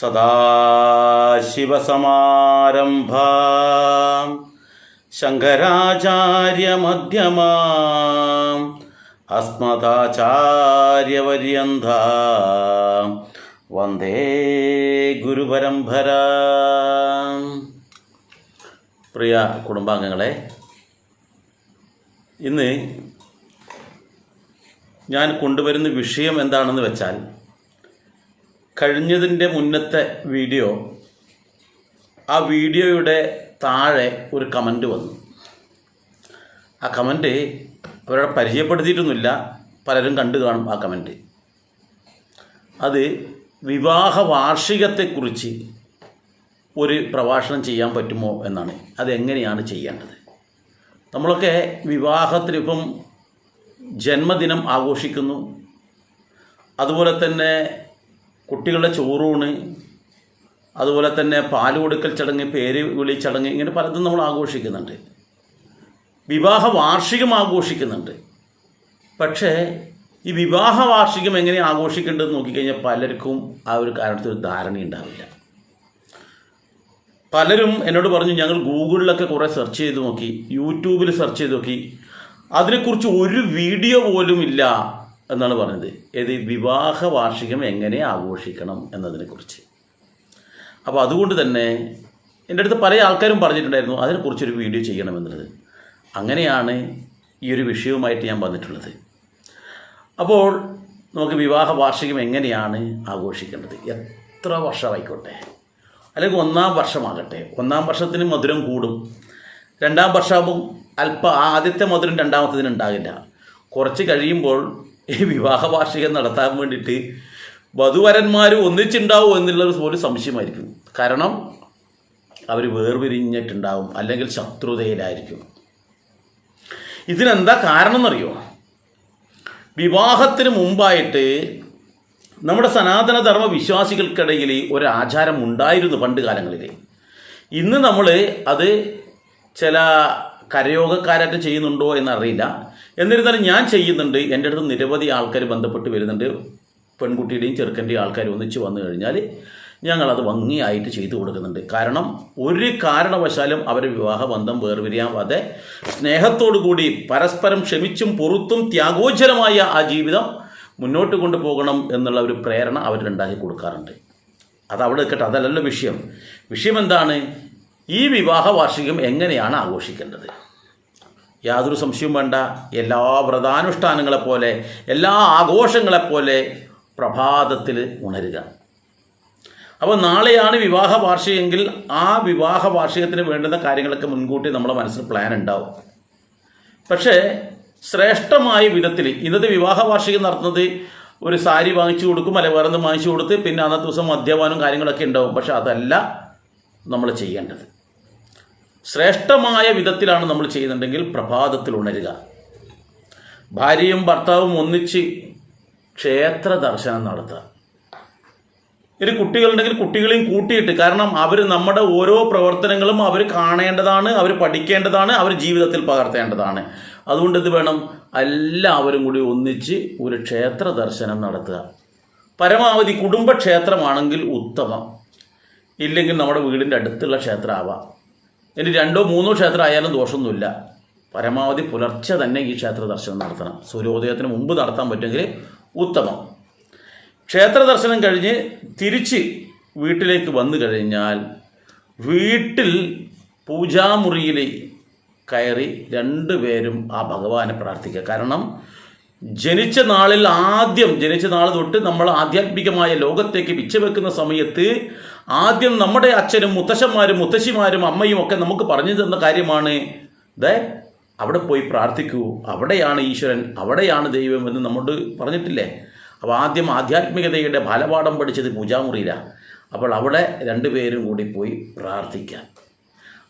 സദാശിവസമാരംഭാം. ശങ്കരാചാര്യമധ്യമാം അസ്മദാചാര്യപര്യന്ത. വന്ദേ ഗുരുപരംഭര പ്രിയ കുടുംബാംഗങ്ങളെ ഇന്ന് ഞാൻ കൊണ്ടുവരുന്ന വിഷയം എന്താണെന്ന് വെച്ചാൽ കഴിഞ്ഞതിന്റെ മുന്നത്തെ വീഡിയോ ആ വീഡിയോയുടെ താഴെ ഒരു കമന്റ് വന്നു. ആ കമന്റ് അവരുടെ പരിചയപ്പെടുത്തിയിട്ടൊന്നുമില്ല. പലരും കണ്ടു കാണും ആ കമന്റ് അത് വിവാഹ വാർഷികത്തെക്കുറിച്ച് ഒരു പ്രഭാഷണം ചെയ്യാൻ പറ്റുമോ എന്നാണ്. അതെങ്ങനെയാണ് ചെയ്യേണ്ടത്? നമ്മളൊക്കെ വിവാഹത്തിന് ഇപ്പം ജന്മദിനം ആഘോഷിക്കുന്നു. അതുപോലെ തന്നെ കുട്ടികളുടെ ചോറൂണ് അതുപോലെ തന്നെ പാൽ കൊടുക്കൽ ചടങ്ങ് പേര് വിളി ചടങ്ങ് ഇങ്ങനെ പലതും നമ്മൾ ആഘോഷിക്കുന്നുണ്ട്. വിവാഹ വാർഷികം ആഘോഷിക്കുന്നുണ്ട്. പക്ഷേ ഈ വിവാഹ വാർഷികം എങ്ങനെ ആഘോഷിക്കേണ്ടതെന്ന് നോക്കിക്കഴിഞ്ഞാൽ പലർക്കും ആ ഒരു കാരണത്തിൽ ഒരു ധാരണയുണ്ടാവില്ല പലരും എന്നോട് പറഞ്ഞു ഞങ്ങൾ ഗൂഗിളിലൊക്കെ കുറേ സെർച്ച് ചെയ്ത് നോക്കി യൂട്യൂബിൽ സെർച്ച് ചെയ്ത് നോക്കി. അതിനെക്കുറിച്ച് ഒരു വീഡിയോ പോലും ഇല്ല. എന്നാണ് പറഞ്ഞത്. ഏത് വിവാഹ വാർഷികം എങ്ങനെ ആഘോഷിക്കണം എന്നതിനെക്കുറിച്ച്. അപ്പോൾ അതുകൊണ്ട് തന്നെ എന്റെ അടുത്ത് പല ആൾക്കാരും പറഞ്ഞിട്ടുണ്ടായിരുന്നു അതിനെക്കുറിച്ചൊരു വീഡിയോ ചെയ്യണമെന്നുള്ളത്. അങ്ങനെയാണ് ഈ ഒരു വിഷയവുമായിട്ട് ഞാൻ വന്നിട്ടുള്ളത്. അപ്പോൾ നമുക്ക് വിവാഹ വാർഷികം എങ്ങനെയാണ് ആഘോഷിക്കേണ്ടത്? എത്ര വർഷമായിക്കോട്ടെ? അല്ലെങ്കിൽ ഒന്നാം വർഷമാകട്ടെ? ഒന്നാം വർഷത്തിന് മധുരം കൂടും. രണ്ടാം വർഷമാകുമ്പോൾ അല്പ ആദ്യത്തെ മധുരം രണ്ടാമത്തതിന് ഉണ്ടാകില്ല. കുറച്ച് കഴിയുമ്പോൾ ഈ വിവാഹ വാർഷികം നടത്താൻ വേണ്ടിയിട്ട് വധുവരന്മാർ ഒന്നിച്ചുണ്ടാവും എന്നുള്ളത് പോലും സംശയമായിരിക്കും. കാരണം അവർ വേർപിരിഞ്ഞിട്ടുണ്ടാവും. അല്ലെങ്കിൽ ശത്രുതയിലായിരിക്കും. ഇതിനെന്താ കാരണം എന്നറിയോ വിവാഹത്തിന് മുമ്പായിട്ട് നമ്മുടെ സനാതനധർമ്മ വിശ്വാസികൾക്കിടയിൽ ഒരു ആചാരം ഉണ്ടായിരുന്നു പണ്ട് കാലങ്ങളിൽ ഇന്ന് നമ്മൾ അത് ചില കരയോഗക്കാരായിട്ട് ചെയ്യുന്നുണ്ടോ എന്നറിയില്ല. എന്നിരുന്നാലും ഞാൻ ചെയ്യുന്നുണ്ട്. എന്റെ അടുത്ത് നിരവധി ആൾക്കാർ ബന്ധപ്പെട്ട് വരുന്നുണ്ട്. പെൺകുട്ടിയുടെയും ചെറുക്കന്റെയും ആൾക്കാർ ഒന്നിച്ച് വന്നു കഴിഞ്ഞാൽ ഞങ്ങളത് ഭംഗിയായിട്ട് ചെയ്തു കൊടുക്കുന്നുണ്ട്. കാരണം ഒരു കാരണവശാലും അവരുടെ വിവാഹ ബന്ധം വേർപിരിയാവാതെ സ്നേഹത്തോടു കൂടി പരസ്പരം ക്ഷമിച്ചും പൊറുത്തും ത്യാഗോജ്ജലമായ ആ ജീവിതം മുന്നോട്ട് കൊണ്ടുപോകണം എന്നുള്ള ഒരു പ്രേരണ അവരുണ്ടാക്കി കൊടുക്കാറുണ്ട്. അത് അവിടെ നിൽക്കട്ടെ അതല്ലല്ലോ വിഷയം. വിഷയം എന്താണ്? ഈ വിവാഹ വാർഷികം എങ്ങനെയാണ് ആഘോഷിക്കേണ്ടത്? യാതൊരു സംശയവും വേണ്ട. എല്ലാ വ്രതാനുഷ്ഠാനങ്ങളെപ്പോലെ എല്ലാ ആഘോഷങ്ങളെപ്പോലെ പ്രഭാതത്തിൽ ഉണരുക. അപ്പോൾ നാളെയാണ് വിവാഹ വാർഷികമെങ്കിൽ ആ വിവാഹ വാർഷികത്തിന് വേണ്ടുന്ന കാര്യങ്ങളൊക്കെ മുൻകൂട്ടി നമ്മുടെ മനസ്സിൽ പ്ലാൻ ഉണ്ടാവും. പക്ഷേ ശ്രേഷ്ഠമായ വിധത്തിൽ ഇന്നത്തെ വിവാഹ വാർഷികം നടത്തുന്നത് ഒരു സാരി വാങ്ങിച്ചു കൊടുക്കും അല്ലെ വേറെ വാങ്ങിച്ചു കൊടുത്ത് പിന്നെ അന്നത്തെ ദിവസം മദ്യപാനവും കാര്യങ്ങളൊക്കെ ഉണ്ടാവും. പക്ഷെ അതല്ല നമ്മൾ ചെയ്യേണ്ടത്. ശ്രേഷ്ഠമായ വിധത്തിലാണ് നമ്മൾ ചെയ്യുന്നുണ്ടെങ്കിൽ പ്രഭാതത്തിൽ ഉണരുക. ഭാര്യയും ഭർത്താവും ഒന്നിച്ച് ക്ഷേത്ര ദർശനം നടത്തുക. ഇനി കുട്ടികളുണ്ടെങ്കിൽ കുട്ടികളെയും കൂട്ടിയിട്ട് കാരണം അവർ നമ്മുടെ ഓരോ പ്രവർത്തനങ്ങളും അവർ കാണേണ്ടതാണ് അവർ പഠിക്കേണ്ടതാണ് അവർ ജീവിതത്തിൽ പകർത്തേണ്ടതാണ്. അതുകൊണ്ട് ഇത് വേണം? എല്ലാവരും കൂടി ഒന്നിച്ച് ഒരു ക്ഷേത്ര ദർശനം നടത്തുക. പരമാവധി കുടുംബക്ഷേത്രമാണെങ്കിൽ ഉത്തമം. ഇല്ലെങ്കിൽ നമ്മുടെ വീടിന്റെ അടുത്തുള്ള ക്ഷേത്രമാവാം ഇനി രണ്ടോ മൂന്നോ ക്ഷേത്രം ആയാലും ദോഷമൊന്നുമില്ല. പരമാവധി പുലർച്ചെ തന്നെ ഈ ക്ഷേത്ര ദർശനം നടത്തണം. സൂര്യോദയത്തിന് മുമ്പ് നടത്താൻ പറ്റുമെങ്കിൽ ഉത്തമം. ക്ഷേത്ര ദർശനം കഴിഞ്ഞ് തിരിച്ച് വീട്ടിലേക്ക് വന്നു കഴിഞ്ഞാൽ വീട്ടിൽ പൂജാമുറിയിൽ കയറി രണ്ടുപേരും ആ ഭഗവാനെ പ്രാർത്ഥിക്കുക. കാരണം ജനിച്ച നാളിൽ ആദ്യം ജനിച്ച നാൾ തൊട്ട് നമ്മൾ ആധ്യാത്മികമായ ലോകത്തേക്ക് വിച്ചവെക്കുന്ന സമയത്ത് ആദ്യം നമ്മുടെ അച്ഛനും മുത്തശ്ശന്മാരും മുത്തശ്ശിമാരും അമ്മയും ഒക്കെ നമുക്ക് പറഞ്ഞു തന്ന കാര്യമാണ്. ദേ അവിടെ പോയി പ്രാർത്ഥിക്കൂ. അവിടെയാണ് ഈശ്വരൻ അവിടെയാണ് ദൈവം എന്ന് നമ്മോട് പറഞ്ഞിട്ടില്ലേ? അപ്പോൾ ആദ്യം ആധ്യാത്മികതയുടെ ബാലപാഠം പഠിച്ചത് പൂജാമുറിയിലാണ് അപ്പോൾ അവിടെ രണ്ടുപേരും കൂടി പോയി പ്രാർത്ഥിക്കാം.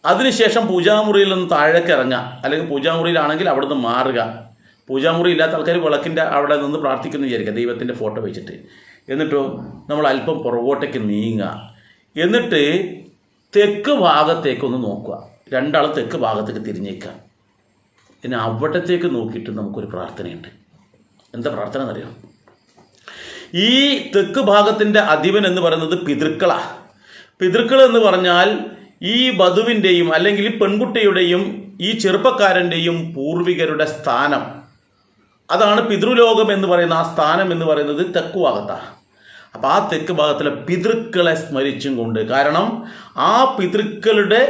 അതിനുശേഷം പൂജാമുറിയിൽ നിന്ന് താഴേക്ക് ഇറങ്ങുക അല്ലെങ്കിൽ പൂജാമുറിയിലാണെങ്കിൽ അവിടെ നിന്ന് മാറുക. പൂജാമുറി ഇല്ലാത്ത ആൾക്കാർ വിളക്കിന്റെ അവിടെ നിന്ന് പ്രാർത്ഥിക്കുന്നു വിചാരിക്കുക. ദൈവത്തിന്റെ ഫോട്ടോ വെച്ചിട്ട്. എന്നിട്ടോ നമ്മൾ അല്പം പുറകോട്ടേക്ക് നീങ്ങുക എന്നിട്ട് തെക്ക് ഭാഗത്തേക്കൊന്ന് നോക്കുക. രണ്ടാൾ തെക്ക് ഭാഗത്തേക്ക് തിരിഞ്ഞേക്കുക. പിന്നെ അവിടത്തേക്ക് നോക്കിയിട്ട് നമുക്കൊരു പ്രാർത്ഥനയുണ്ട്. എന്താ പ്രാർത്ഥന എന്നറിയോ? ഈ തെക്ക് ഭാഗത്തിന്റെ അധിപൻ എന്ന് പറയുന്നത് പിതൃക്കളാ. പിതൃക്കൾ എന്ന് പറഞ്ഞാൽ ഈ വധുവിന്റെയും അല്ലെങ്കിൽ പെൺകുട്ടിയുടെയും ഈ ചെറുപ്പക്കാരന്റെയും പൂർവികരുടെ സ്ഥാനം. അതാണ് പിതൃലോകം എന്ന് പറയുന്ന ആ സ്ഥാനം എന്ന് പറയുന്നത് തെക്കു ഭാഗത്താണ് അപ്പോൾ ആ തെക്ക് ഭാഗത്തിലെ പിതൃക്കളെ സ്മരിച്ചും കൊണ്ട്. കാരണം ആ പിതൃക്കളുടെ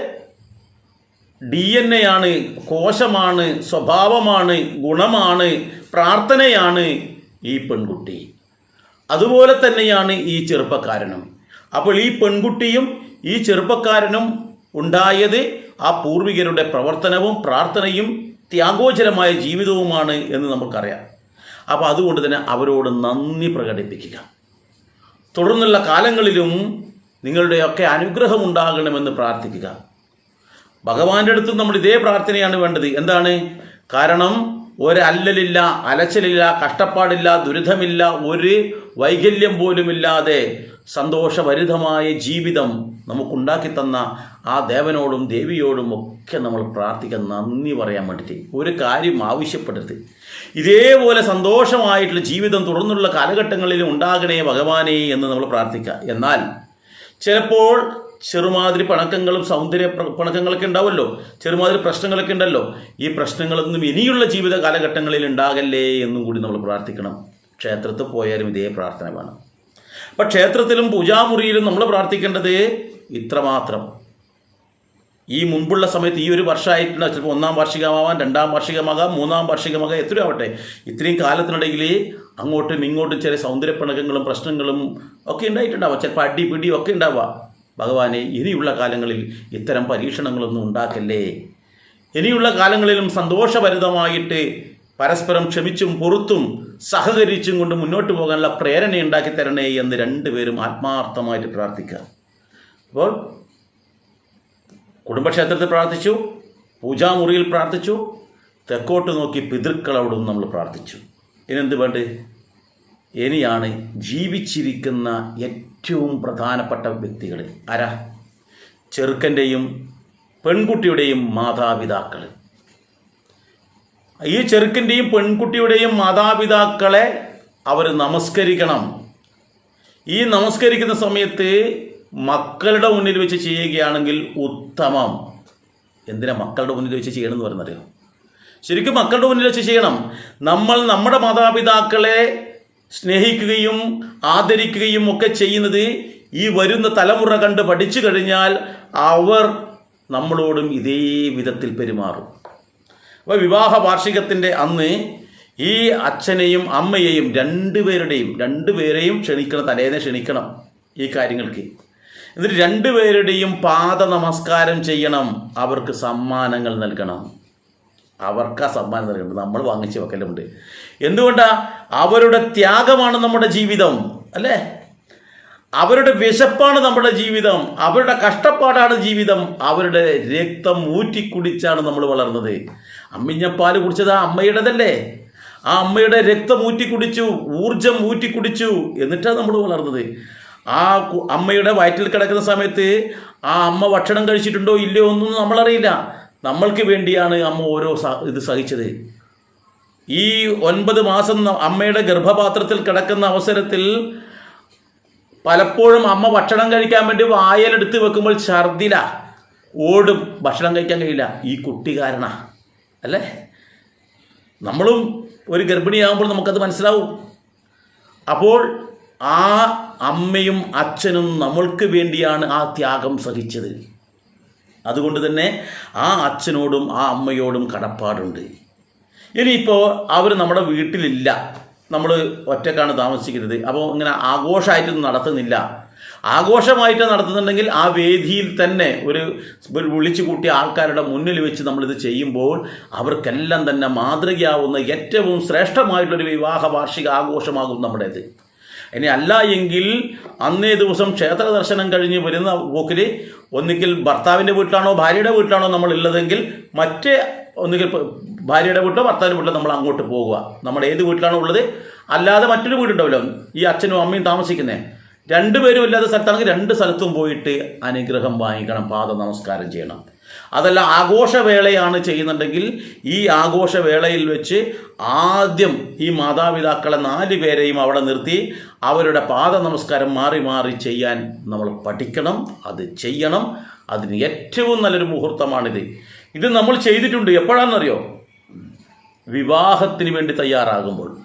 ഡി എൻ എ ആണ് കോശമാണ് സ്വഭാവമാണ് ഗുണമാണ് പ്രാർത്ഥനയാണ് ഈ പെൺകുട്ടി. അതുപോലെ തന്നെയാണ് ഈ ചെറുപ്പക്കാരനും. അപ്പോൾ ഈ പെൺകുട്ടിയും ഈ ചെറുപ്പക്കാരനും ഉണ്ടായത് ആ പൂർവികരുടെ പ്രവർത്തനവും പ്രാർത്ഥനയും ത്യാഗോചരമായ ജീവിതവുമാണ് എന്ന് നമുക്കറിയാം. അപ്പോൾ അതുകൊണ്ട് തന്നെ അവരോട് നന്ദി പ്രകടിപ്പിക്കുക. തുടർന്നുള്ള കാലങ്ങളിലും നിങ്ങളുടെയൊക്കെ അനുഗ്രഹം ഉണ്ടാകണമെന്ന് പ്രാർത്ഥിക്കുക. ഭഗവാന്റെ അടുത്ത് നമ്മൾ ഇതേ പ്രാർത്ഥനയാണ് വേണ്ടത്. എന്താണ്? കാരണം ഒരല്ലലില്ല അലച്ചലില്ല കഷ്ടപ്പാടില്ല ദുരിതമില്ല ഒരു വൈകല്യം പോലുമില്ലാതെ സന്തോഷഭരിതമായ ജീവിതം നമുക്കുണ്ടാക്കി തന്ന ആ ദേവനോടും ദേവിയോടും ഒക്കെ നമ്മൾ പ്രാർത്ഥിക്കാൻ നന്ദി പറയാൻ വേണ്ടിയിട്ട് ഒരു കാര്യം ആവശ്യപ്പെടരുത്. ഇതേപോലെ സന്തോഷമായിട്ടുള്ള ജീവിതം തുടർന്നുള്ള കാലഘട്ടങ്ങളിൽ ഉണ്ടാകണേ ഭഗവാനേ എന്ന് നമ്മൾ പ്രാർത്ഥിക്കുക. എന്നാൽ ചിലപ്പോൾ ചെറുമാതിരി പണക്കങ്ങളും സൗന്ദര്യ പണക്കങ്ങളൊക്കെ ഉണ്ടാവുമല്ലോ. ചെറുമാതിരി പ്രശ്നങ്ങളൊക്കെ ഉണ്ടല്ലോ. ഈ പ്രശ്നങ്ങളൊന്നും ഇനിയുള്ള ജീവിത കാലഘട്ടങ്ങളിൽ ഉണ്ടാകല്ലേ എന്നും കൂടി നമ്മൾ പ്രാർത്ഥിക്കണം. ക്ഷേത്രത്തിൽ പോയാലും ഇതേ പ്രാർത്ഥന വേണം. അപ്പം ക്ഷേത്രത്തിലും പൂജാമുറിയിലും നമ്മൾ പ്രാർത്ഥിക്കേണ്ടത് ഇത്രമാത്രം. ഈ മുൻപുള്ള സമയത്ത് ഈ ഒരു വർഷമായിട്ടുണ്ടാവും ചിലപ്പോൾ ഒന്നാം വാർഷികമാവാം രണ്ടാം വാർഷികമാകാം മൂന്നാം വാർഷികമാകാം എത്രയും ആവട്ടെ. ഇത്രയും കാലത്തിനിടയിൽ അങ്ങോട്ടും ഇങ്ങോട്ടും ചെറിയ സൗന്ദര്യപ്പിണക്കങ്ങളും പ്രശ്നങ്ങളും ഒക്കെ ഉണ്ടായിട്ടുണ്ടാവാം. ചിലപ്പോൾ അടി പിടി ഒക്കെ ഉണ്ടാവാം. ഭഗവാനെ ഇനിയുള്ള കാലങ്ങളിൽ ഇത്തരം പരീക്ഷണങ്ങളൊന്നും ഉണ്ടാക്കല്ലേ? ഇനിയുള്ള കാലങ്ങളിലും സന്തോഷഭരിതമായിട്ട് പരസ്പരം ക്ഷമിച്ചും പൊറുത്തും സഹകരിച്ചും കൊണ്ട് മുന്നോട്ട് പോകാനുള്ള പ്രേരണ ഉണ്ടാക്കി തരണേ എന്ന് രണ്ടുപേരും ആത്മാർത്ഥമായിട്ട് പ്രാർത്ഥിക്കുക. അപ്പോൾ കുടുംബക്ഷേത്രത്തിൽ പ്രാർത്ഥിച്ചു പൂജാമുറിയിൽ പ്രാർത്ഥിച്ചു തെക്കോട്ട് നോക്കി പിതൃക്കളോടും നമ്മൾ പ്രാർത്ഥിച്ചു. ഇനെന്ത് വേണ്ട? ഇനിയാണ് ജീവിച്ചിരിക്കുന്ന ഏറ്റവും പ്രധാനപ്പെട്ട വ്യക്തികൾ. ആരാ? ചെറുക്കന്റെയും പെൺകുട്ടിയുടെയും മാതാപിതാക്കൾ. ഈ ചെറുക്കന്റെയും പെൺകുട്ടിയുടെയും മാതാപിതാക്കളെ അവർ നമസ്കരിക്കണം. ഈ നമസ്കരിക്കുന്ന സമയത്ത് മക്കളുടെ മുന്നിൽ വെച്ച് ചെയ്യുകയാണെങ്കിൽ ഉത്തമം. എന്തിനാ മക്കളുടെ മുന്നിൽ വെച്ച് ചെയ്യണം എന്ന് പറയുന്നറിയോ? ശരിക്കും മക്കളുടെ മുന്നിൽ വെച്ച് ചെയ്യണം. നമ്മൾ നമ്മുടെ മാതാപിതാക്കളെ സ്നേഹിക്കുകയും ആദരിക്കുകയും ഒക്കെ ചെയ്യുന്നത് ഈ വരുന്ന തലമുറ കണ്ട് പഠിച്ചു കഴിഞ്ഞാൽ അവർ നമ്മളോടും ഇതേ വിധത്തിൽ പെരുമാറും. അപ്പോൾ വിവാഹ വാർഷികത്തിന്റെ അന്ന് ഈ അച്ഛനെയും അമ്മയെയും രണ്ടുപേരുടെയും രണ്ടുപേരെയും ക്ഷണിക്കണം തലേനെ ക്ഷണിക്കണം ഈ കാര്യങ്ങൾക്ക്. എന്നിട്ട് രണ്ടുപേരുടെയും പാദ നമസ്കാരം ചെയ്യണം അവർക്ക് സമ്മാനങ്ങൾ നൽകണം. അവർക്ക് ആ സമ്മാനം നൽകേണ്ടത് നമ്മൾ വാങ്ങിച്ച് വെക്കലുണ്ട്. എന്തുകൊണ്ടാണ് അവരുടെ ത്യാഗമാണ് നമ്മുടെ ജീവിതം അല്ലേ? അവരുടെ വിശപ്പാണ് നമ്മുടെ ജീവിതം അവരുടെ കഷ്ടപ്പാടാണ് ജീവിതം അവരുടെ രക്തം ഊറ്റിക്കുടിച്ചാണ് നമ്മൾ വളർന്നത്. അമ്മിഞ്ഞപ്പാൽ കുടിച്ചത് ആ അമ്മയുടേതല്ലേ? ആ അമ്മയുടെ രക്തം ഊറ്റിക്കുടിച്ചു ഊർജം ഊറ്റിക്കുടിച്ചു എന്നിട്ടാണ് നമ്മൾ വളർന്നത്. ആ അമ്മയുടെ വയറ്റിൽ കിടക്കുന്ന സമയത്ത് ആ അമ്മ ഭക്ഷണം കഴിച്ചിട്ടുണ്ടോ ഇല്ലയോ ഒന്നും നമ്മളറിയില്ല. നമ്മൾക്ക് വേണ്ടിയാണ് അമ്മ ഓരോ ഇത് സഹിച്ചത്. ഈ ഒൻപത് മാസം അമ്മയുടെ ഗർഭപാത്രത്തിൽ കിടക്കുന്ന അവസരത്തിൽ പലപ്പോഴും അമ്മ ഭക്ഷണം കഴിക്കാൻ വേണ്ടി വായലെടുത്ത് വെക്കുമ്പോൾ ഛർദില. ഓടും. ഭക്ഷണം കഴിക്കാൻ കഴിയില്ല. ഈ കുട്ടി കാരണ അല്ലേ? നമ്മളും ഒരു ഗർഭിണിയാകുമ്പോൾ നമുക്കത് മനസ്സിലാവും. അപ്പോൾ ആ അമ്മയും അച്ഛനും നമ്മൾക്ക് വേണ്ടിയാണ് ആ ത്യാഗം സഹിച്ചത്. അതുകൊണ്ട് തന്നെ ആ അച്ഛനോടും ആ അമ്മയോടും കടപ്പാടുണ്ട്. ഇനിയിപ്പോൾ അവർ നമ്മുടെ വീട്ടിലില്ല. നമ്മൾ ഒറ്റക്കാണ് താമസിക്കുന്നത്. അപ്പോൾ ഇങ്ങനെ ആഘോഷമായിട്ടൊന്നും നടത്തുന്നില്ല. ആഘോഷമായിട്ട് നടത്തുന്നുണ്ടെങ്കിൽ ആ വേദിയിൽ തന്നെ ഒരു വിളിച്ചു കൂട്ടിയ ആൾക്കാരുടെ മുന്നിൽ വെച്ച് നമ്മളിത് ചെയ്യുമ്പോൾ അവർക്കെല്ലാം തന്നെ മാതൃകയാവുന്ന ഏറ്റവും ശ്രേഷ്ഠമായിട്ടൊരു വിവാഹ വാർഷിക ആഘോഷമാകും നമ്മുടേത്. ഇനി അല്ല എങ്കിൽ അന്നേ ദിവസം ക്ഷേത്ര ദർശനം കഴിഞ്ഞ് വരുന്ന പോക്കിൽ ഒന്നുകിൽ ഭർത്താവിന്റെ വീട്ടിലാണോ ഭാര്യയുടെ വീട്ടിലാണോ നമ്മൾ ഉള്ളതെങ്കിൽ മറ്റേ ഒന്നുകിൽ ഭാര്യയുടെ വീട്ടിലോ ഭർത്താവിന്റെ വീട്ടിലോ നമ്മൾ അങ്ങോട്ട് പോകുക. നമ്മൾ ഏത് വീട്ടിലാണോ ഉള്ളത്? അല്ലാതെ മറ്റൊരു വീടുണ്ടാവില്ല. ഈ അച്ഛനും അമ്മയും താമസിക്കുന്നേ. രണ്ടുപേരും ഇല്ലാത്ത സ്ഥലത്താണെങ്കിൽ രണ്ട് സ്ഥലത്തും പോയിട്ട് അനുഗ്രഹം വാങ്ങിക്കണം പാദ നമസ്കാരം ചെയ്യണം. അതല്ല ആഘോഷവേളയാണ് ചെയ്യുന്നുണ്ടെങ്കിൽ ഈ ആഘോഷവേളയിൽ വെച്ച് ആദ്യം ഈ മാതാപിതാക്കളെ നാല് പേരെയും അവിടെ നിർത്തി അവരുടെ പാദ നമസ്കാരം മാറി മാറി ചെയ്യാൻ നമ്മൾ പഠിക്കണം അത് ചെയ്യണം. അതിന് ഏറ്റവും നല്ലൊരു മുഹൂർത്തമാണിത്. ഇത് നമ്മൾ ചെയ്തിട്ടുണ്ട്. എപ്പോഴാണെന്നറിയോ? വിവാഹത്തിന് വേണ്ടി തയ്യാറാകുമ്പോൾ.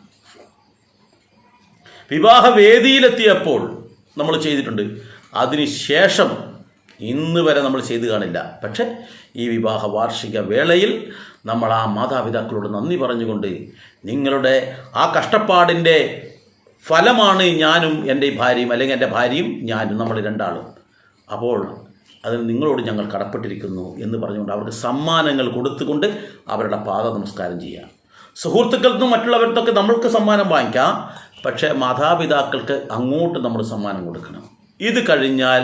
വിവാഹ വേദിയിലെത്തിയപ്പോൾ നമ്മൾ ചെയ്തിട്ടുണ്ട്. അതിനുശേഷം ഇന്ന് വരെ നമ്മൾ ചെയ്തു കാണില്ല. പക്ഷേ ഈ വിവാഹ വാർഷിക വേളയിൽ നമ്മൾ ആ മാതാപിതാക്കളോട് നന്ദി പറഞ്ഞുകൊണ്ട് നിങ്ങളുടെ ആ കഷ്ടപ്പാടിന്റെ ഫലമാണ് ഞാനും എന്റെ ഭാര്യയും അല്ലെങ്കിൽ എന്റെ ഭാര്യയും ഞാനും നമ്മൾ രണ്ടാളും. അപ്പോൾ അതിന് നിങ്ങളോട് ഞങ്ങൾ കടപ്പെട്ടിരിക്കുന്നു എന്ന് പറഞ്ഞുകൊണ്ട് അവർക്ക് സമ്മാനങ്ങൾ കൊടുത്തുകൊണ്ട് അവരുടെ പാദ നമസ്കാരം ചെയ്യാം. സുഹൃത്തുക്കളിൽ നിന്നും നമ്മൾക്ക് സമ്മാനം വാങ്ങിക്കാം. പക്ഷേ മാതാപിതാക്കൾക്ക് അങ്ങോട്ട് നമ്മൾ സമ്മാനം കൊടുക്കണം. ഇത് കഴിഞ്ഞാൽ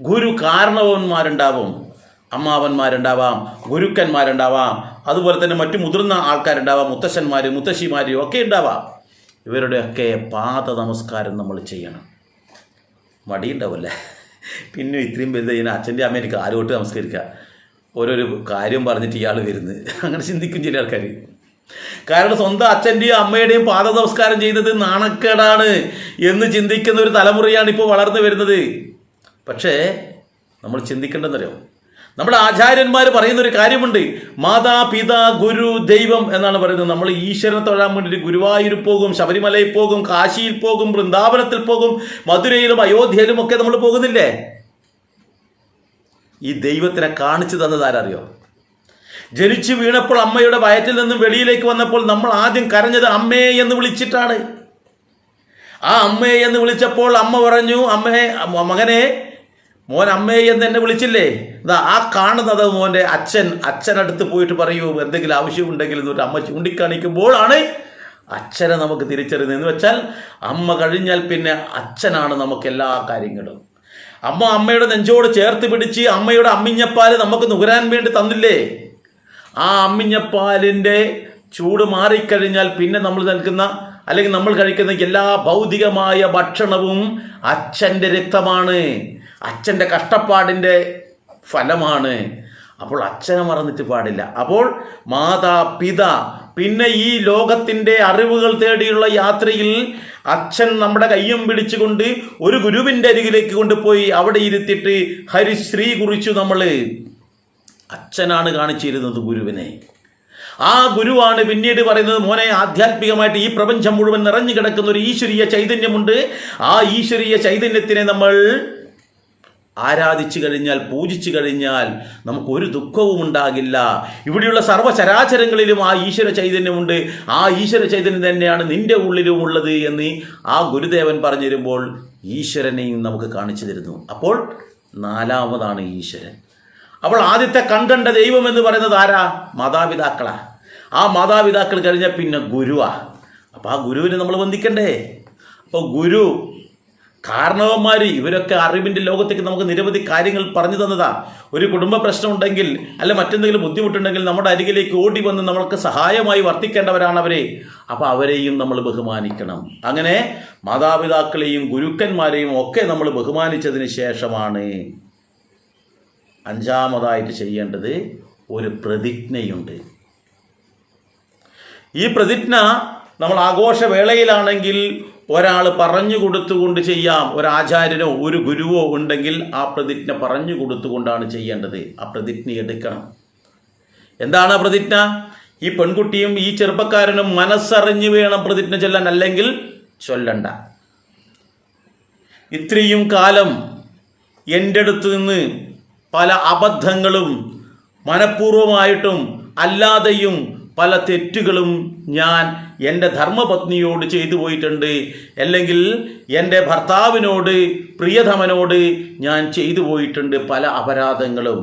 ഗുരു കാരണവന്മാരുണ്ടാവും. അമ്മാവന്മാരുണ്ടാവാം ഗുരുക്കന്മാരുണ്ടാവാം അതുപോലെ തന്നെ മറ്റു മുതിർന്ന ആൾക്കാരുണ്ടാവാം മുത്തശ്ശന്മാർ മുത്തശ്ശിമാർ ഒക്കെ ഉണ്ടാവാം. ഇവരുടെയൊക്കെ പാദ നമസ്കാരം നമ്മൾ ചെയ്യണം. മടിയുണ്ടാവില്ലേ? പിന്നെ ഇത്രയും വലുത് ഇങ്ങനെ അച്ഛന്റെ അമ്മേന്റെ കാലുകൊട്ട് നമസ്കരിക്കുക. ഓരോരോ കാര്യം പറഞ്ഞിട്ട് ഇയാൾ വരുന്നത് അങ്ങനെ ചിന്തിക്കും ചില ആൾക്കാർ. കാരണം സ്വന്തം അച്ഛന്റെയും അമ്മയുടെയും പാദ നമസ്കാരം ചെയ്തത് നാണക്കേടാണ് എന്ന് ചിന്തിക്കുന്ന ഒരു തലമുറയാണ് ഇപ്പോൾ വളർന്നു വരുന്നത്. പക്ഷേ നമ്മൾ ചിന്തിക്കേണ്ടെന്നറിയോ നമ്മുടെ ആചാര്യന്മാർ പറയുന്ന ഒരു കാര്യമുണ്ട്. മാതാ പിതാ ഗുരു ദൈവം എന്നാണ് പറയുന്നത്. നമ്മൾ ഈശ്വരനെ തൊഴാൻ വേണ്ടിയിട്ട് ഗുരുവായൂർ പോകും ശബരിമലയിൽ പോകും കാശിയിൽ പോകും വൃന്ദാവനത്തിൽ പോകും മധുരയിലും അയോധ്യയിലും ഒക്കെ നമ്മൾ പോകുന്നില്ലേ? ഈ ദൈവത്തിനെ കാണിച്ചു തന്നത് ആരറിയോ? ജനിച്ചു വീണപ്പോൾ അമ്മയുടെ വയറ്റിൽ നിന്നും വെളിയിലേക്ക് വന്നപ്പോൾ നമ്മൾ ആദ്യം കരഞ്ഞത് അമ്മേ എന്ന് വിളിച്ചിട്ടാണ്. ആ അമ്മയെ എന്ന് വിളിച്ചപ്പോൾ അമ്മ പറഞ്ഞു അമ്മേ മകനെ മോൻ അമ്മേ എന്ന് എന്നെ വിളിച്ചില്ലേ? ഇതാ ആ കാണുന്നത് മോന്റെ അച്ഛൻ അച്ഛനടുത്ത് പോയിട്ട് പറയൂ എന്തെങ്കിലും ആവശ്യമുണ്ടെങ്കിൽ എന്നൊരു അമ്മ ചൂണ്ടിക്കാണിക്കുമ്പോഴാണ് അച്ഛനെ നമുക്ക് തിരിച്ചറിയുന്നത്. എന്ന് വെച്ചാൽ അമ്മ കഴിഞ്ഞാൽ പിന്നെ അച്ഛനാണ് നമുക്ക് എല്ലാ കാര്യങ്ങളും. അമ്മ അമ്മയുടെ നെഞ്ചോട് ചേർത്ത് പിടിച്ച് അമ്മയുടെ അമ്മിഞ്ഞപ്പാൽ നമുക്ക് നുകരാൻ വേണ്ടി തന്നില്ലേ? ആ അമ്മിഞ്ഞപ്പാലിന്റെ ചൂട് മാറിക്കഴിഞ്ഞാൽ പിന്നെ നമ്മൾ നൽകുന്ന അല്ലെങ്കിൽ നമ്മൾ കഴിക്കുന്ന എല്ലാ ഭൗതികമായ ഭക്ഷണവും അച്ഛന്റെ രക്തമാണ്. അച്ഛന്റെ കഷ്ടപ്പാടിന്റെ ഫലമാണ്. അപ്പോൾ അച്ഛനെ മറന്നിട്ട് പാടില്ല. അപ്പോൾ മാതാ പിത പിന്നെ ഈ ലോകത്തിന്റെ അറിവുകൾ തേടിയുള്ള യാത്രയിൽ അച്ഛൻ നമ്മുടെ കയ്യും പിടിച്ചുകൊണ്ട് ഒരു ഗുരുവിന്റെ അരികിലേക്ക് കൊണ്ടുപോയി അവിടെ ഇരുത്തിയിട്ട് ഹരിശ്രീ കുറിച്ചു നമ്മൾ അച്ഛനാണ് കാണിച്ചിരുന്നത് ഗുരുവിനെ. ആ ഗുരുവാണ് പിന്നീട് പറയുന്നത് മോനെ ആധ്യാത്മികമായിട്ട് ഈ പ്രപഞ്ചം മുഴുവൻ നിറഞ്ഞു കിടക്കുന്ന ഒരു ഈശ്വരീയ ചൈതന്യമുണ്ട്. ആ ഈശ്വരീയ ചൈതന്യത്തിനെ നമ്മൾ ആരാധിച്ചു കഴിഞ്ഞാൽ പൂജിച്ചു കഴിഞ്ഞാൽ നമുക്ക് ഒരു ദുഃഖവും ഉണ്ടാകില്ല. ഇവിടെയുള്ള സർവചരാചരങ്ങളിലും ആ ഈശ്വര ചൈതന്യമുണ്ട്. ആ ഈശ്വര ചൈതന്യം തന്നെയാണ് നിന്റെ ഉള്ളിലും ഉള്ളത് എന്ന് ആ ഗുരുദേവൻ പറഞ്ഞു തരുമ്പോൾ ഈശ്വരനെയും നമുക്ക് കാണിച്ചു തരുന്നു. അപ്പോൾ നാലാമതാണ് ഈശ്വരൻ. അപ്പോൾ ആദ്യത്തെ കണ്ടണ്ട ദൈവം എന്ന് പറയുന്നത് ആരാ? മാതാപിതാക്കളാ. ആ മാതാപിതാക്കൾ കഴിഞ്ഞാൽ പിന്നെ ഗുരുവാ. അപ്പോൾ ആ ഗുരുവിനെ നമ്മൾ വന്ദിക്കണ്ടേ? അപ്പോൾ ഗുരു കാരണവന്മാർ ഇവരൊക്കെ അറിവിന്റെ ലോകത്തേക്ക് നമുക്ക് നിരവധി കാര്യങ്ങൾ പറഞ്ഞു തന്നതാ. ഒരു കുടുംബ പ്രശ്നം ഉണ്ടെങ്കിൽ അല്ല മറ്റെന്തെങ്കിലും ബുദ്ധിമുട്ടുണ്ടെങ്കിൽ നമ്മുടെ അരികിലേക്ക് ഓടി വന്ന് നമ്മൾക്ക് സഹായമായി വർത്തിക്കേണ്ടവരാണ് അവരെ. അപ്പോൾ അവരെയും നമ്മൾ ബഹുമാനിക്കണം. അങ്ങനെ മാതാപിതാക്കളെയും ഗുരുക്കന്മാരെയും ഒക്കെ നമ്മൾ ബഹുമാനിച്ചതിന് ശേഷമാണ് അഞ്ചാമതായിട്ട് ചെയ്യേണ്ടത് ഒരു പ്രതിജ്ഞയുണ്ട്. ഈ പ്രതിജ്ഞ നമ്മൾ ആഘോഷവേളയിലാണെങ്കിൽ ഒരാൾ പറഞ്ഞു കൊടുത്തുകൊണ്ട് ചെയ്യാം. ഒരു ആചാര്യനോ ഒരു ഗുരുവോ ഉണ്ടെങ്കിൽ ആ പ്രതിജ്ഞ പറഞ്ഞു കൊടുത്തുകൊണ്ടാണ് ചെയ്യേണ്ടത്. ആ പ്രതിജ്ഞ എടുക്കണം. എന്താണ് ആ പ്രതിജ്ഞ? ഈ പെൺകുട്ടിയും ഈ ചെറുപ്പക്കാരനും മനസ്സറിഞ്ഞു വേണം പ്രതിജ്ഞ ചൊല്ലാൻ അല്ലെങ്കിൽ ചൊല്ലണ്ട. ഇത്രയും കാലം എന്റെ അടുത്ത് നിന്ന് പല അബദ്ധങ്ങളും മനഃപൂർവമായിട്ടും അല്ലാതെയും പല തെറ്റുകളും ഞാൻ എന്റെ ധർമ്മപത്നിയോട് ചെയ്തു പോയിട്ടുണ്ട്. അല്ലെങ്കിൽ എന്റെ ഭർത്താവിനോട് പ്രിയതമനോട് ഞാൻ ചെയ്തു പോയിട്ടുണ്ട് പല അപരാധങ്ങളും.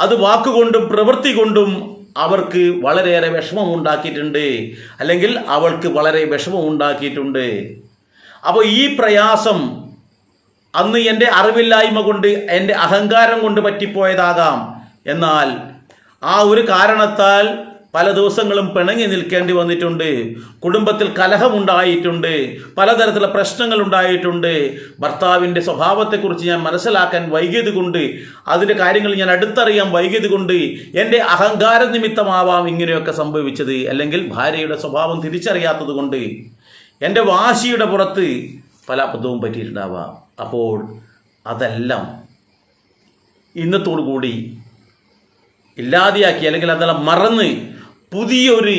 അത് വാക്കുകൊണ്ടും പ്രവൃത്തി കൊണ്ടും അവർക്ക് വളരെയേറെ വിഷമം ഉണ്ടാക്കിയിട്ടുണ്ട് അല്ലെങ്കിൽ അവൾക്ക് വളരെ വിഷമം ഉണ്ടാക്കിയിട്ടുണ്ട് അപ്പോൾ ഈ പ്രയാസം അന്ന് എന്റെ അറിവില്ലായ്മ കൊണ്ട് എന്റെ അഹങ്കാരം കൊണ്ട് പറ്റിപ്പോയതാകാം. എന്നാൽ ആ ഒരു കാരണത്താൽ പല ദിവസങ്ങളും പിണങ്ങി നിൽക്കേണ്ടി വന്നിട്ടുണ്ട്. കുടുംബത്തിൽ കലഹമുണ്ടായിട്ടുണ്ട്. പലതരത്തിലുള്ള പ്രശ്നങ്ങൾ ഉണ്ടായിട്ടുണ്ട് ഭർത്താവിന്റെ സ്വഭാവത്തെക്കുറിച്ച് ഞാൻ മനസ്സിലാക്കാൻ വൈകിയത് കൊണ്ട് അതിന്റെ കാര്യങ്ങൾ ഞാൻ അടുത്തറിയാൻ വൈകിയത് കൊണ്ട് എന്റെ അഹങ്കാര നിമിത്തമാവാം ഇങ്ങനെയൊക്കെ സംഭവിച്ചത്. അല്ലെങ്കിൽ ഭാര്യയുടെ സ്വഭാവം തിരിച്ചറിയാത്തത് കൊണ്ട് എന്റെ വാശിയുടെ പുറത്ത് പല അബദ്ധവും പറ്റിയിട്ടുണ്ടാവാം. അപ്പോൾ അതെല്ലാം ഇന്നത്തോടു കൂടി ഇല്ലാതെയാക്കി അല്ലെങ്കിൽ അതെല്ലാം മറന്ന് പുതിയൊരു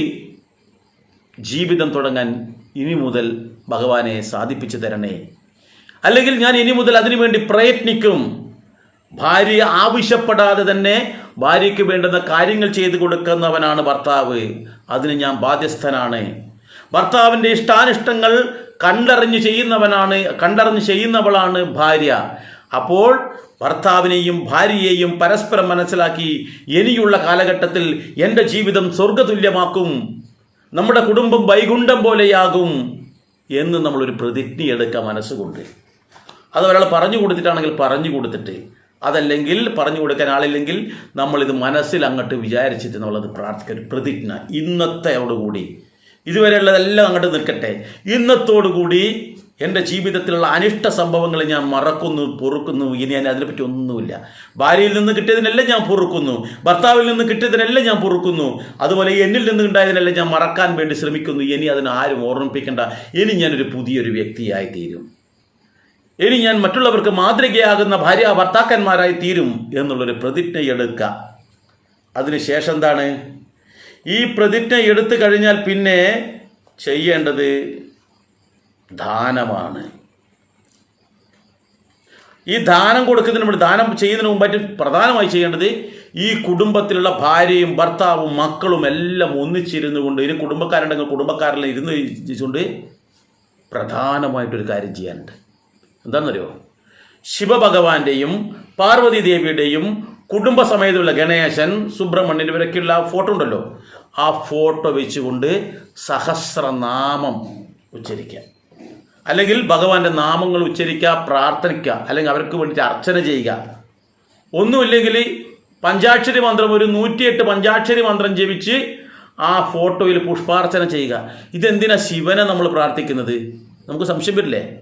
ജീവിതം തുടങ്ങാൻ ഇനി മുതൽ ഭഗവാനെ സാധിപ്പിച്ചു തരണേ. അല്ലെങ്കിൽ ഞാൻ ഇനി മുതൽ അതിനുവേണ്ടി പ്രയത്നിക്കും. ഭാര്യ ആവശ്യപ്പെടാതെ തന്നെ ഭാര്യയ്ക്ക് വേണ്ടുന്ന കാര്യങ്ങൾ ചെയ്തു കൊടുക്കുന്നവനാണ് ഭർത്താവ്. അതിന് ഞാൻ ബാധ്യസ്ഥനാണ്. ഭർത്താവിന്റെ ഇഷ്ടാനിഷ്ടങ്ങൾ കണ്ടറിഞ്ഞ് ചെയ്യുന്നവനാണ് കണ്ടറിഞ്ഞ് ചെയ്യുന്നവളാണ് ഭാര്യ. അപ്പോൾ ഭർത്താവിനെയും ഭാര്യയെയും പരസ്പരം മനസ്സിലാക്കി ഇനിയുള്ള കാലഘട്ടത്തിൽ എന്റെ ജീവിതം സ്വർഗതുല്യമാക്കും നമ്മുടെ കുടുംബം വൈകുണ്ഠം പോലെയാകും എന്ന് നമ്മളൊരു പ്രതിജ്ഞയെടുക്കുക മനസ്സുകൊണ്ട്. അത് ഒരാൾ പറഞ്ഞു കൊടുത്തിട്ടാണെങ്കിൽ പറഞ്ഞു കൊടുത്തിട്ട് അതല്ലെങ്കിൽ പറഞ്ഞു കൊടുക്കാൻ ആളില്ലെങ്കിൽ നമ്മളിത് മനസ്സിൽ അങ്ങോട്ട് വിചാരിച്ചിട്ട് നമ്മളത് പ്രാർത്ഥിക്കുക പ്രതിജ്ഞ. ഇന്നത്തെയോടുകൂടി ഇതുവരെയുള്ളതെല്ലാം അങ്ങോട്ട് നിൽക്കട്ടെ. ഇന്നത്തോടുകൂടി എന്റെ ജീവിതത്തിലുള്ള അനിഷ്ട സംഭവങ്ങൾ ഞാൻ മറക്കുന്നു പൊറുക്കുന്നു. ഇനി ഞാൻ അതിനെപ്പറ്റി ഒന്നുമില്ല. ഭാര്യയിൽ നിന്ന് കിട്ടിയതിനെല്ലാം ഞാൻ പൊറുക്കുന്നു. ഭർത്താവിൽ നിന്ന് കിട്ടിയതിനെല്ലാം ഞാൻ പൊറുക്കുന്നു. അതുപോലെ എന്നിൽ നിന്ന് ഉണ്ടായതിനെല്ലാം ഞാൻ മറക്കാൻ വേണ്ടി ശ്രമിക്കുന്നു. ഇനി അതിന് ആരും ഓർമ്മിപ്പിക്കേണ്ട. ഇനി ഞാനൊരു പുതിയൊരു വ്യക്തിയായി തീരും. ഇനി ഞാൻ മറ്റുള്ളവർക്ക് മാതൃകയാകുന്ന ഭാര്യ ഭർത്താക്കന്മാരായി തീരും എന്നുള്ളൊരു പ്രതിജ്ഞ എടുക്കുക അതിനുശേഷം എന്താണ്? ഈ പ്രതിജ്ഞ എടുത്തു കഴിഞ്ഞാൽ പിന്നെ ചെയ്യേണ്ടത് ദാനമാണ്. ഈ ദാനം കൊടുക്കുന്നതിന് മുമ്പ് ദാനം ചെയ്യുന്നതിന് മുമ്പായിട്ട് പ്രധാനമായി ചെയ്യേണ്ടത് ഈ കുടുംബത്തിലുള്ള ഭാര്യയും ഭർത്താവും മക്കളും എല്ലാം ഒന്നിച്ചിരുന്നു കൊണ്ട് ഇനി കുടുംബക്കാരുണ്ടെങ്കിൽ കുടുംബക്കാരെല്ലാം ഇരുന്ന് ഇരിച്ചുകൊണ്ട് പ്രധാനമായിട്ടൊരു കാര്യം ചെയ്യാനുണ്ട്. എന്താണെന്നറിയോ? ശിവഭഗവാന്റെയും പാർവതി ദേവിയുടെയും കുടുംബസമേതമുള്ള ഗണേശൻ സുബ്രഹ്മണ്യൻ ഇവരൊക്കെയുള്ള ഫോട്ടോ ഉണ്ടല്ലോ. ആ ഫോട്ടോ വെച്ചുകൊണ്ട് സഹസ്രനാമം ഉച്ചരിക്കുക അല്ലെങ്കിൽ ഭഗവാന്റെ നാമങ്ങൾ ഉച്ചരിക്കുക പ്രാർത്ഥിക്കുക അല്ലെങ്കിൽ അവർക്ക് വേണ്ടിയിട്ട് അർച്ചന ചെയ്യുക. ഒന്നുമില്ലെങ്കിൽ പഞ്ചാക്ഷരി മന്ത്രം ഒരു നൂറ്റിയെട്ട് പഞ്ചാക്ഷരി മന്ത്രം ജപിച്ച് ആ ഫോട്ടോയിൽ പുഷ്പാർച്ചന ചെയ്യുക. ഇതെന്തിനാ ശിവനെ നമ്മൾ പ്രാർത്ഥിക്കുന്നത്? നമുക്ക് സംശയം വരില്ലേ?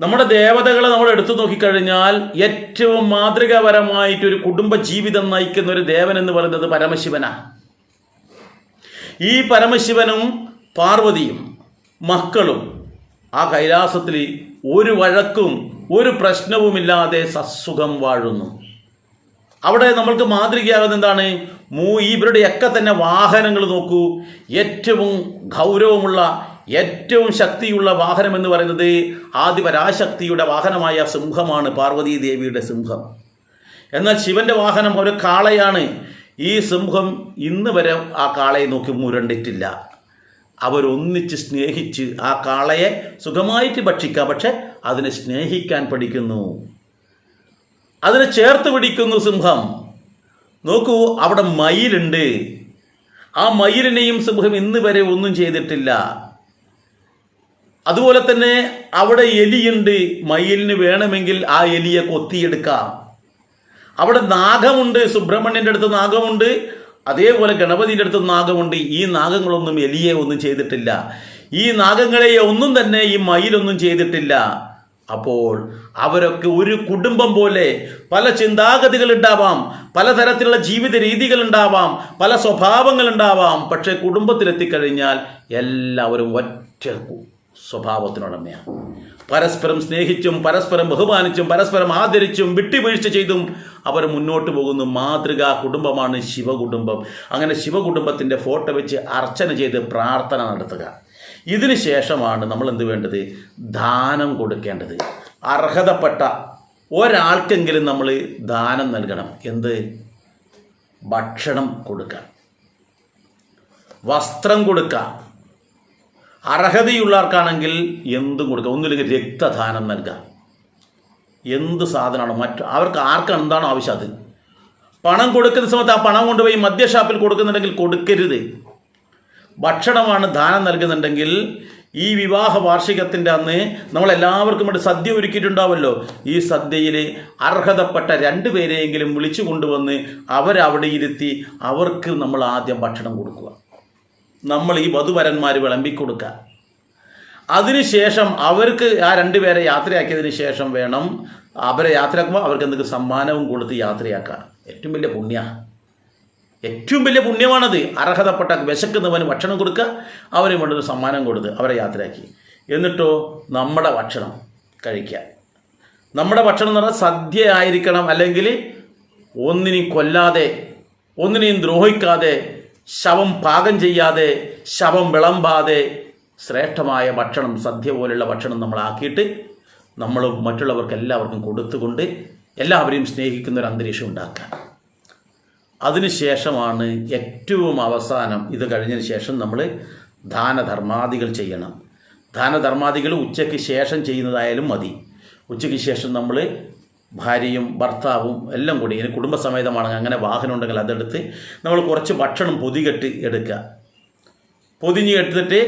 നമ്മുടെ ദേവതകളെ നമ്മൾ എടുത്തു നോക്കിക്കഴിഞ്ഞാൽ ഏറ്റവും മാതൃകാപരമായിട്ട് ഒരു കുടുംബ ജീവിതം നയിക്കുന്ന ഒരു ദേവൻ എന്ന് പറയുന്നത് പരമശിവനാ. ഈ പരമശിവനും പാർവതിയും മക്കളും ആ കൈലാസത്തിൽ ഒരു വഴക്കും ഒരു പ്രശ്നവുമില്ലാതെ സസുഖം വാഴുന്നു. അവിടെ നമ്മൾക്ക് മാതൃകയാകുന്ന എന്താണ്? മൂ ഇവരുടെയൊക്കെ തന്നെ വാഹനങ്ങൾ നോക്കൂ. ഏറ്റവും ഗൗരവമുള്ള ഏറ്റവും ശക്തിയുള്ള വാഹനം എന്ന് പറയുന്നത് ആദിപരാശക്തിയുടെ വാഹനമായ സിംഹമാണ് പാർവതീ ദേവിയുടെ സിംഹം. എന്നാൽ ശിവന്റെ വാഹനം ഒരു കാളയാണ്. ഈ സിംഹം ഇന്ന് വരെ ആ കാളയെ നോക്കി മുരണ്ടിട്ടില്ല. അവരൊന്നിച്ച് സ്നേഹിച്ച് ആ കാളയെ സുഖമായിട്ട് ഭക്ഷിക്കാം. പക്ഷെ അതിനെ സ്നേഹിക്കാൻ പഠിക്കുന്നു. അതിനെ ചേർത്ത് പിടിക്കുന്നു സിംഹം. നോക്കൂ അവിടെ മയിലുണ്ട്. ആ മയിലിനെയും സിംഹം ഇന്ന് വരെ ഒന്നും ചെയ്തിട്ടില്ല. അതുപോലെ തന്നെ അവിടെ എലിയുണ്ട്. മയിലിന് വേണമെങ്കിൽ ആ എലിയെ കൊത്തിയെടുക്കാം. അവിടെ നാഗമുണ്ട്. സുബ്രഹ്മണ്യന്റെ അടുത്ത് നാഗമുണ്ട്. അതേപോലെ ഗണപതിന്റെ അടുത്ത് നാഗമുണ്ട്. ഈ നാഗങ്ങളൊന്നും എലിയെ ഒന്നും ചെയ്തിട്ടില്ല. ഈ നാഗങ്ങളെ ഒന്നും തന്നെ ഈ മയിലൊന്നും ചെയ്തിട്ടില്ല. അപ്പോൾ അവരൊക്കെ ഒരു കുടുംബം പോലെ പല ചിന്താഗതികൾ ഉണ്ടാവാം പലതരത്തിലുള്ള ജീവിത രീതികൾ ഉണ്ടാവാം പല സ്വഭാവങ്ങൾ ഉണ്ടാവാം പക്ഷേ കുടുംബത്തിലെത്തിക്കഴിഞ്ഞാൽ എല്ലാവരും ഒറ്റ സ്വഭാവത്തിനുടമയാണ്. പരസ്പരം സ്നേഹിച്ചും പരസ്പരം ബഹുമാനിച്ചും പരസ്പരം ആദരിച്ചും വിട്ടുവീഴ്ച ചെയ്തും അവർ മുന്നോട്ട് പോകുന്നു മാതൃകാ കുടുംബമാണ് ശിവകുടുംബം. അങ്ങനെ ശിവകുടുംബത്തിന്റെ ഫോട്ടോ വെച്ച് അർച്ചന ചെയ്ത് പ്രാർത്ഥന നടത്തുക. ഇതിന് ശേഷമാണ് നമ്മൾ എന്ത് വേണ്ടത്? ദാനം കൊടുക്കേണ്ടത്. അർഹതപ്പെട്ട ഒരാൾക്കെങ്കിലും നമ്മൾ ദാനം നൽകണം. എന്ത്? ഭക്ഷണം കൊടുക്കുക. വസ്ത്രം കൊടുക്കാം അർഹതയുള്ളവർക്കാണെങ്കിൽ എന്ത് കൊടുക്കുക ഒന്നുമില്ലെങ്കിൽ രക്തദാനം നൽകുക എന്ത് സാധനമാണ് മറ്റു അവർക്ക് ആർക്കാണ് എന്താണ് ആവശ്യം അത്. പണം കൊടുക്കുന്ന സമയത്ത് ആ പണം കൊണ്ടുപോയി മദ്യഷാപ്പിൽ കൊടുക്കുന്നുണ്ടെങ്കിൽ കൊടുക്കരുത്. ഭക്ഷണമാണ് ദാനം നൽകുന്നുണ്ടെങ്കിൽ ഈ വിവാഹ വാർഷികത്തിന്റെ അന്ന് നമ്മളെല്ലാവർക്കും വേണ്ടി സദ്യ ഒരുക്കിയിട്ടുണ്ടാവല്ലോ ഈ സദ്യയിൽ അർഹതപ്പെട്ട രണ്ട് പേരെയെങ്കിലും വിളിച്ചു കൊണ്ടുവന്ന് അവരവിടെ ഇരുത്തി അവർക്ക് നമ്മൾ ആദ്യം ഭക്ഷണം കൊടുക്കുക. നമ്മൾ ഈ വധുവരന്മാർ വിളമ്പിക്കൊടുക്കുക അതിനുശേഷം അവർക്ക് ആ രണ്ടുപേരെ യാത്രയാക്കിയതിന് ശേഷം വേണം അവരെ യാത്രയാക്കുമ്പോൾ അവർക്ക് എന്തെങ്കിലും സമ്മാനവും കൊടുത്ത് യാത്രയാക്കുക ഏറ്റവും വലിയ പുണ്യ. ഏറ്റവും വലിയ പുണ്യമാണത്. അർഹതപ്പെട്ട വിശക്കുന്നവന് ഭക്ഷണം കൊടുക്കുക അവന് വേണ്ടൊരു സമ്മാനം കൊടുത്ത് അവരെ യാത്രയാക്കി. എന്നിട്ടോ നമ്മുടെ ഭക്ഷണം കഴിക്കുക നമ്മുടെ ഭക്ഷണം എന്ന് പറഞ്ഞാൽ സദ്യ ആയിരിക്കണം അല്ലെങ്കിൽ ഒന്നിനെയും കൊല്ലാതെ ഒന്നിനെയും ദ്രോഹിക്കാതെ ശവം പാകം ചെയ്യാതെ ശവം വിളമ്പാതെ ശ്രേഷ്ഠമായ ഭക്ഷണം സദ്യ പോലുള്ള ഭക്ഷണം നമ്മളാക്കിയിട്ട് നമ്മൾ മറ്റുള്ളവർക്ക് എല്ലാവർക്കും കൊടുത്തുകൊണ്ട് എല്ലാവരെയും സ്നേഹിക്കുന്ന ഒരു അന്തരീക്ഷം ഉണ്ടാക്കുക. അതിനുശേഷമാണ് ഏറ്റവും അവസാനം ഇത് കഴിഞ്ഞതിന് ശേഷം നമ്മൾ ദാനധർമാദികൾ ചെയ്യണം. ദാനധർമാദികൾ ഉച്ചയ്ക്ക് ശേഷം ചെയ്യുന്നതായാലും മതി. ഉച്ചയ്ക്ക് ശേഷം നമ്മൾ ഭാര്യയും ഭർത്താവും എല്ലാം കൂടി ഇനി കുടുംബസമേതമാണെങ്കിൽ അങ്ങനെ വാഹനം ഉണ്ടെങ്കിൽ അതെടുത്ത് നമ്മൾ കുറച്ച് ഭക്ഷണം പൊതികെട്ട് എടുക്കുക. പൊതിഞ്ഞ് എടുത്തിട്ട്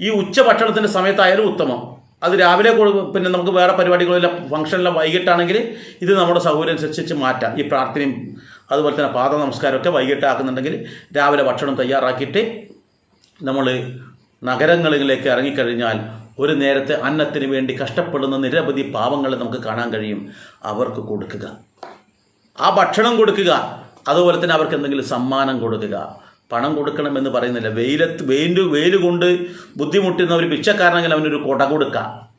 ഈ ഉച്ച ഭക്ഷണത്തിന്റെ സമയത്തായാലും ഉത്തമം. അത് രാവിലെ പിന്നെ നമുക്ക് വേറെ പരിപാടികളില്ല ഫംഗ്ഷനിലെ വൈകിട്ടാണെങ്കിൽ ഇത് നമ്മുടെ സൗകര്യം അനുസരിച്ച് മാറ്റാം. ഈ പ്രാർത്ഥനയും അതുപോലെ തന്നെ പാദ നമസ്കാരമൊക്കെ വൈകിട്ടാക്കുന്നുണ്ടെങ്കിൽ രാവിലെ ഭക്ഷണം തയ്യാറാക്കിയിട്ട് നമ്മൾ നഗരങ്ങളിലേക്ക് ഇറങ്ങിക്കഴിഞ്ഞാൽ ഒരു നേരത്തെ അന്നത്തിന് വേണ്ടി കഷ്ടപ്പെടുന്ന നിരവധി പാവങ്ങളെ നമുക്ക് കാണാൻ കഴിയും. അവർക്ക് കൊടുക്കുക. ആ ഭക്ഷണം കൊടുക്കുക. അതുപോലെ തന്നെ അവർക്ക് എന്തെങ്കിലും സമ്മാനം കൊടുക്കുക. പണം കൊടുക്കണമെന്ന് പറയുന്നില്ല. വെയിലത്ത് വെയിൽ വെയിൽ കൊണ്ട് ബുദ്ധിമുട്ടുന്ന ഒരു പിച്ചക്കാരനെങ്കിൽ അവനൊരു കൊട കൊടുക്കുക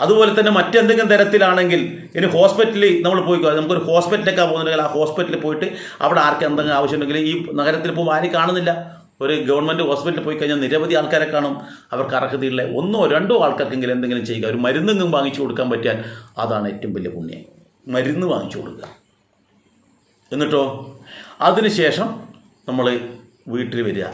അതുപോലെ തന്നെ മറ്റെന്തെങ്കിലും തരത്തിലാണെങ്കിൽ ഇനി ഹോസ്പിറ്റലിൽ നമ്മൾ പോയി നമുക്കൊരു ഹോസ്പിറ്റലൊക്കെ പോകുന്നുണ്ടെങ്കിൽ ആ ഹോസ്പിറ്റലിൽ പോയിട്ട് അവിടെ ആർക്ക് എന്തെങ്കിലും ആവശ്യമുണ്ടെങ്കിൽ ഈ നഗരത്തിൽ പോകുമ്പോൾ ആരും കാണുന്നില്ല. ഒരു ഗവൺമെന്റ് ഹോസ്പിറ്റലിൽ പോയി കഴിഞ്ഞാൽ നിരവധി ആൾക്കാരെ കാണും. അവർക്ക് അർഹതയുള്ള ഒന്നോ രണ്ടോ ആൾക്കാർക്കെങ്കിലും എന്തെങ്കിലും ചെയ്യുക. ഒരു മരുന്നെങ്കിലും വാങ്ങിച്ചു കൊടുക്കാൻ പറ്റിയാൽ അതാണ് ഏറ്റവും വലിയ പുണ്യം. മരുന്ന് വാങ്ങിച്ചു കൊടുക്കുക. എന്നിട്ടോ? അതിനുശേഷം നമ്മൾ വീട്ടിൽ വരിക.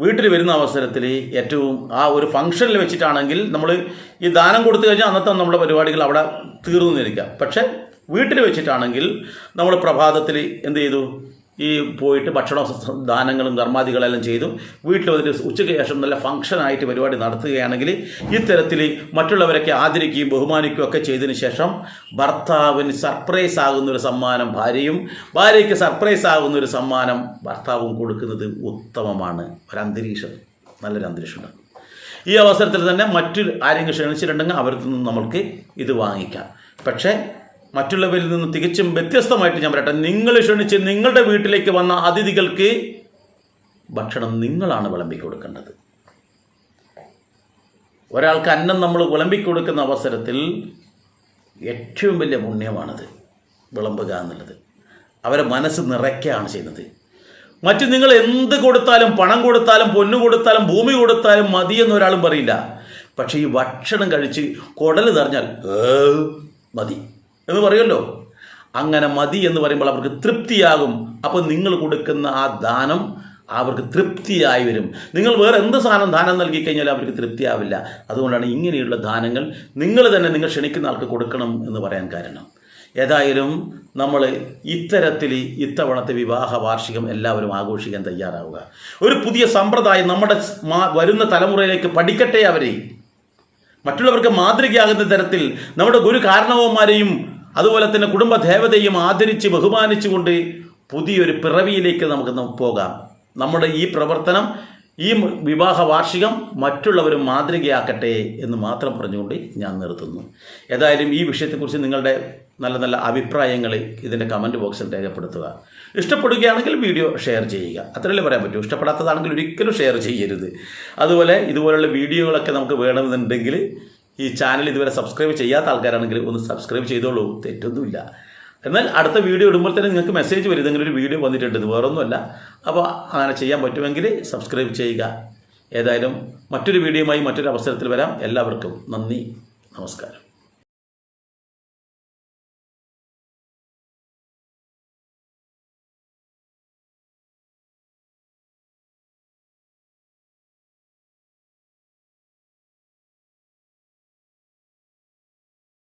വീട്ടിൽ വരുന്ന അവസരത്തിൽ ഏറ്റവും ആ ഒരു ഫംഗ്ഷനിൽ വെച്ചിട്ടാണെങ്കിൽ നമ്മൾ ഈ ദാനം കൊടുത്തു കഴിഞ്ഞാൽ അന്നത്തെ നമ്മുടെ പരിപാടികൾ അവിടെ തീർന്നു നിന്നിരിക്കുക പക്ഷേ വീട്ടിൽ വെച്ചിട്ടാണെങ്കിൽ നമ്മൾ പ്രഭാതത്തിൽ എന്ത് ചെയ്തു? ഈ പോയിട്ട് ഭക്ഷണ ദാനങ്ങളും ധർമാദികളെല്ലാം ചെയ്തു വീട്ടിൽ വന്നിട്ട് ഉച്ചയ്ക്ക് ശേഷം നല്ല ഫംഗ്ഷനായിട്ട് പരിപാടി നടത്തുകയാണെങ്കിൽ ഇത്തരത്തിൽ മറ്റുള്ളവരൊക്കെ ആദരിക്കുകയും ബഹുമാനിക്കുകയും ഒക്കെ ചെയ്തതിന് ശേഷം ഭർത്താവിന് സർപ്രൈസ് ആകുന്ന ഒരു സമ്മാനം ഭാര്യയും ഭാര്യയ്ക്ക് സർപ്രൈസ് ആകുന്ന ഒരു സമ്മാനം ഭർത്താവും കൊടുക്കുന്നത് ഉത്തമമാണ്. ഒരു അന്തരീക്ഷം നല്ലൊരു അന്തരീക്ഷം ഈ അവസരത്തിൽ തന്നെ മറ്റു ആരെങ്കിലും ക്ഷണിച്ചിട്ടുണ്ടെങ്കിൽ അവരിൽ നിന്നും നമ്മൾക്ക് ഇത് വാങ്ങിക്കാം. പക്ഷേ മറ്റുള്ളവരിൽ നിന്ന് തികച്ചും വ്യത്യസ്തമായിട്ട് ഞാൻ പറയട്ടെ. നിങ്ങൾ ക്ഷണിച്ച് നിങ്ങളുടെ വീട്ടിലേക്ക് വന്ന അതിഥികൾക്ക് ഭക്ഷണം നിങ്ങളാണ് വിളമ്പി കൊടുക്കേണ്ടത്. ഒരാൾക്ക് അന്നം നമ്മൾ വിളമ്പി കൊടുക്കുന്ന അവസരത്തിൽ ഏറ്റവും വലിയ പുണ്യമാണത് വിളമ്പുക എന്നുള്ളത്. അവരെ മനസ്സ് നിറയ്ക്കുകയാണ് ചെയ്യുന്നത്. മറ്റ് നിങ്ങൾ എന്ത് കൊടുത്താലും പണം കൊടുത്താലും പൊന്നു കൊടുത്താലും ഭൂമി കൊടുത്താലും മതിയെന്ന് ഒരാളും പറയില്ല. പക്ഷേ ഈ ഭക്ഷണം കഴിച്ച് കുടൽ നിറഞ്ഞാൽ മതി. എന്ന് പറയുമല്ലോ. അങ്ങനെ മതി എന്ന് പറയുമ്പോൾ അവർക്ക് തൃപ്തിയാകും. അപ്പോൾ നിങ്ങൾ കൊടുക്കുന്ന ആ ദാനം അവർക്ക് തൃപ്തിയായി വരും. നിങ്ങൾ വേറെ എന്ത് സാധനം ദാനം നൽകി കഴിഞ്ഞാൽ അവർക്ക് തൃപ്തിയാവില്ല. അതുകൊണ്ടാണ് ഇങ്ങനെയുള്ള ദാനങ്ങൾ നിങ്ങൾ തന്നെ നിങ്ങൾ ക്ഷണിക്കുന്ന ആൾക്ക് കൊടുക്കണം എന്ന് പറയാൻ കാരണം. ഏതായാലും നമ്മൾ ഇത്തരത്തിൽ ഇത്തവണത്തെ വിവാഹ വാർഷികം എല്ലാവരും ആഘോഷിക്കാൻ തയ്യാറാവുക. ഒരു പുതിയ സമ്പ്രദായം നമ്മുടെ വരുന്ന തലമുറയിലേക്ക് പഠിക്കട്ടെ അവരെ. മറ്റുള്ളവർക്ക് മാതൃകയാകുന്ന തരത്തിൽ നമ്മുടെ ഗുരു കാരണവന്മാരെയും അതുപോലെ തന്നെ കുടുംബ ദേവതയും ആദരിച്ച് ബഹുമാനിച്ചുകൊണ്ട് പുതിയൊരു പിറവിയിലേക്ക് നമുക്ക് പോകാം. നമ്മുടെ ഈ പ്രവർത്തനം ഈ വിവാഹ വാർഷികം മറ്റുള്ളവരും മാതൃകയാക്കട്ടെ എന്ന് മാത്രം പറഞ്ഞുകൊണ്ട് ഞാൻ നിർത്തുന്നു. ഏതായാലും ഈ വിഷയത്തെക്കുറിച്ച് നിങ്ങളുടെ നല്ല നല്ല അഭിപ്രായങ്ങൾ ഇതിന്റെ കമന്റ് ബോക്സിൽ രേഖപ്പെടുത്തുക. ഇഷ്ടപ്പെടുകയാണെങ്കിൽ വീഡിയോ ഷെയർ ചെയ്യുക. അത്രയല്ലേ പറയാൻ പറ്റൂ. ഇഷ്ടപ്പെടാത്തതാണെങ്കിൽ ഒരിക്കലും ഷെയർ ചെയ്യരുത്. അതുപോലെ ഇതുപോലുള്ള വീഡിയോകളൊക്കെ നമുക്ക് വേണമെന്നുണ്ടെങ്കിൽ ഈ ചാനൽ ഇതുവരെ സബ്സ്ക്രൈബ് ചെയ്യാത്ത ആൾക്കാരാണെങ്കിൽ ഒന്ന് സബ്സ്ക്രൈബ് ചെയ്തോളൂ. തെറ്റൊന്നുമില്ല. എന്നാൽ അടുത്ത വീഡിയോ ഇടുമ്പോൾ തന്നെ നിങ്ങൾക്ക് മെസ്സേജ് വരും. ഇതെങ്കിലും ഒരു വീഡിയോ വന്നിട്ടുണ്ട്. വേറൊന്നുമല്ല. അപ്പോൾ അങ്ങനെ ചെയ്യാൻ പറ്റുമെങ്കിൽ സബ്സ്ക്രൈബ് ചെയ്യുക. ഏതായാലും മറ്റൊരു വീഡിയോയുമായി മറ്റൊരു അവസരത്തിൽ വരാം. എല്ലാവർക്കും നന്ദി. നമസ്കാരം.